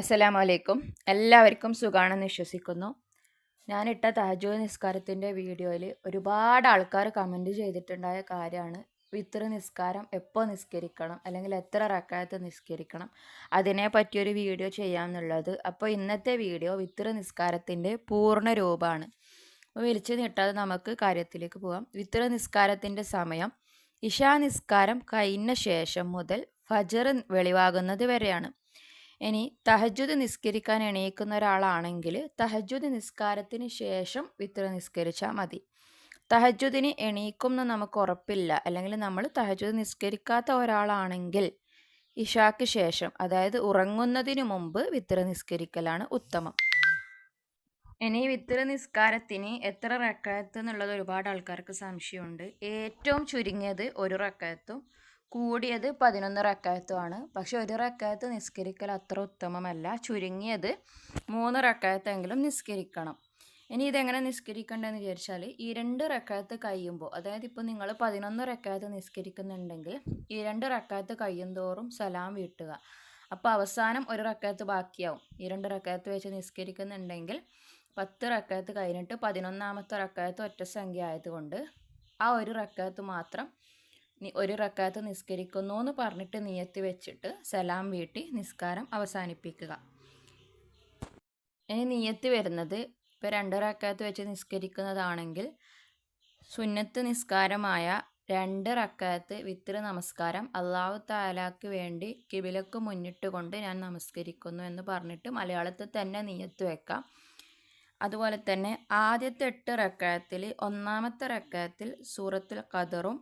അസ്സലാമു അലൈക്കും എല്ലാവർക്കും സുഖാണെന്ന് വിശ്വസിക്കുന്നു. ഞാനിട്ട തഹജു നിസ്കാരത്തിന്റെ വീഡിയോയിൽ ഒരുപാട് ആൾക്കാർ കമന്റ് ചെയ്തിട്ടുണ്ടായ കാര്യമാണ്. വിത്ര നിസ്കാരം എപ്പോൾ നിസ്കരിക്കണം? അല്ലെങ്കിൽ എത്ര റക്കായത്ത് നിസ്കരിക്കണം? അതിനെ പറ്റിയൊരു വീഡിയോ ചെയ്യാമെന്നുള്ളത്. അപ്പോൾ ഇന്നത്തെ വീഡിയോ വിത്ര നിസ്കാരത്തിന്റെ പൂർണ രൂപമാണ്. വിളിച്ചു നീട്ടാതെ നമുക്ക് കാര്യത്തിലേക്ക് പോകാം. വിത്ര നിസ്കാരത്തിന്റെ സമയം ഇഷാ നിസ്കാരം കഴിഞ്ഞ ശേഷം മുതൽ ഫജർ വെളിവാകുന്നത് വരെയാണ്. ഇനി തഹജുദ് നിസ്കരിക്കാൻ എണീക്കുന്ന ഒരാളാണെങ്കിൽ തഹജുദ് നിസ്കാരത്തിന് ശേഷം വിത്ര നിസ്കരിച്ചാൽ മതി. തഹജുദിന് എണീക്കും നമുക്ക് ഉറപ്പില്ല. അല്ലെങ്കിൽ നമ്മൾ തഹജുദ് നിസ്കരിക്കാത്ത ഒരാളാണെങ്കിൽ ഇഷാക്ക് ശേഷം അതായത് ഉറങ്ങുന്നതിന് മുമ്പ് വിത്ര നിസ്കരിക്കലാണ് ഉത്തമം. ഇനി വിത്ര നിസ്കാരത്തിന് എത്ര റക്കയത്ത് എന്നുള്ളത് ഒരുപാട് ആൾക്കാർക്ക് സംശയമുണ്ട്. ഏറ്റവും ചുരുങ്ങിയത് ഒരു റക്കായത്തും കൂടിയത് പതിനൊന്ന് റക്കായത്തുമാണ്. പക്ഷെ ഒരു റക്കായത്ത് നിസ്കരിക്കൽ അത്ര ഉത്തമമല്ല. ചുരുങ്ങിയത് മൂന്ന് റക്കായത്തെങ്കിലും നിസ്കരിക്കണം. ഇനി ഇതെങ്ങനെ നിസ്കരിക്കേണ്ടതെന്ന് വിചാരിച്ചാൽ ഈ രണ്ട് റക്കായത്ത് കഴിയുമ്പോൾ അതായത് ഇപ്പോൾ നിങ്ങൾ പതിനൊന്ന് റക്കായത്ത് നിസ്കരിക്കുന്നുണ്ടെങ്കിൽ ഈ രണ്ട് റക്കായത്ത് കഴിയും തോറും സലാം വീട്ടുക. അപ്പോൾ അവസാനം ഒരു റക്കായത്ത് ബാക്കിയാവും. ഈ രണ്ട് റക്കായത്ത് വെച്ച് നിസ്കരിക്കുന്നുണ്ടെങ്കിൽ പത്ത് റക്കായത്ത് കഴിഞ്ഞിട്ട് പതിനൊന്നാമത്തെ റക്കായത്ത് ഒറ്റ സംഖ്യ ആയതുകൊണ്ട് ആ ഒരു റക്കായത്ത് മാത്രം ഒരു റക്കാത്ത് നിസ്കരിക്കുന്നു എന്ന് പറഞ്ഞിട്ട് നിയത്തി വെച്ചിട്ട് സലാം വീട്ടി നിസ്കാരം അവസാനിപ്പിക്കുക. ഇനി നിയത്ത് വരുന്നത് ഇപ്പോൾ രണ്ട് റക്കാത്ത് വെച്ച് നിസ്കരിക്കുന്നതാണെങ്കിൽ സുന്നത്ത് നിസ്കാരമായ രണ്ട് റക്കാത്ത് വിത്ര നമസ്കാരം അള്ളാഹു താലാക്ക് വേണ്ടി കിബിലക്ക് മുന്നിട്ട് കൊണ്ട് ഞാൻ നമസ്കരിക്കുന്നു എന്ന് പറഞ്ഞിട്ട് മലയാളത്തിൽ തന്നെ നീയത്ത് വെക്കാം. അതുപോലെ തന്നെ ആദ്യത്തെ എട്ട് റക്കാത്തിൽ ഒന്നാമത്തെ റക്കാത്തിൽ സൂറത്തുൽ ഖദറും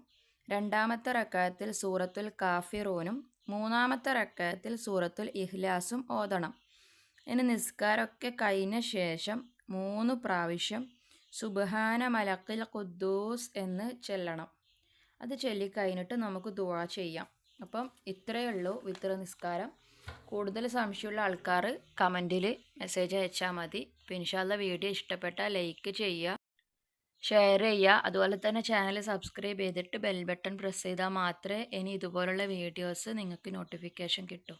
രണ്ടാമത്തെ റക്കായത്തിൽ സൂറത്തുൽ കാഫിറൂനും മൂന്നാമത്തെ റക്കായത്തിൽ സൂറത്തുൽ ഇഹ്ലാസും ഓതണം. ഇനി നിസ്കാരമൊക്കെ കഴിഞ്ഞ ശേഷം മൂന്ന് പ്രാവശ്യം സുബഹാന മലക്കിൽ ഖുദ്ദൂസ് എന്ന് ചെല്ലണം. അത് ചൊല്ലിക്കഴിഞ്ഞിട്ട് നമുക്ക് ദുവാ ചെയ്യാം. അപ്പം ഇത്രയേ ഉള്ളൂ വിത്ര നിസ്കാരം. കൂടുതൽ സംശയമുള്ള ആൾക്കാർ കമന്റിൽ മെസ്സേജ് അയച്ചാൽ മതി. പിന്നെ വീഡിയോ ഇഷ്ടപ്പെട്ടാൽ ലൈക്ക് ചെയ്യുക. ഷെയർ ചെയ്യുക. അതുപോലെ തന്നെ ചാനൽ സബ്സ്ക്രൈബ് ചെയ്തിട്ട് ബെൽ ബട്ടൺ പ്രസ് ചെയ്താൽ മാത്രമേ ഇനി ഇതുപോലുള്ള വീഡിയോസ് നിങ്ങൾക്ക് നോട്ടിഫിക്കേഷൻ കിട്ടൂ.